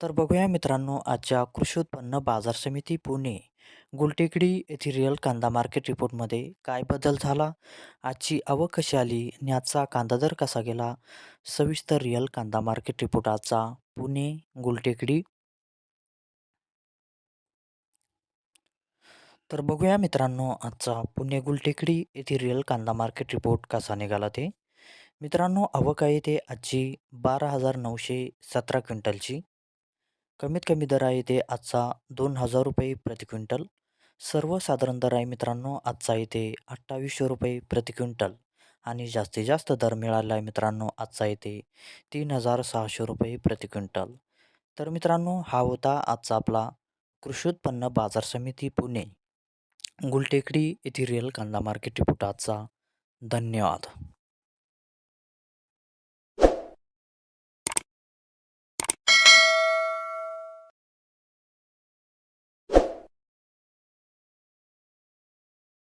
तर बघूया मित्रांनो आजच्या कृषी उत्पन्न बाजार समिती पुणे गुलटेकडी येथील रिअल कांदा मार्केट रिपोर्टमध्ये काय बदल झाला? आजची आवक कशी आली? आणि आजचा कांदा दर कसा गेला? सविस्तर रिअल कांदा मार्केट रिपोर्ट आजचा पुणे गुलटेकडी. तर बघूया मित्रांनो आजचा पुणे गुलटेकडी येथील रिअल कांदा मार्केट रिपोर्ट कसा निघाला ते. मित्रांनो आवक आहे ते आजची बारा हजार नऊशे सतरा क्विंटलची. कमीत कमी दर आहे ते आजचा दोन हजार रुपये प्रति क्विंटल. सर्वसाधारण दर आहे मित्रांनो आजचा इथे अठ्ठावीसशे रुपये प्रति क्विंटल. आणि जास्तीत जास्त दर मिळाला आहे मित्रांनो आजचा इथे तीन हजार सहाशे रुपये प्रति क्विंटल. तर मित्रांनो हा होता आजचा आपला कृषी उत्पन्न बाजार समिती पुणे. गुलटेकडी येथील रेल कांदा मार्केट रिपोर्ट आजचा. धन्यवाद.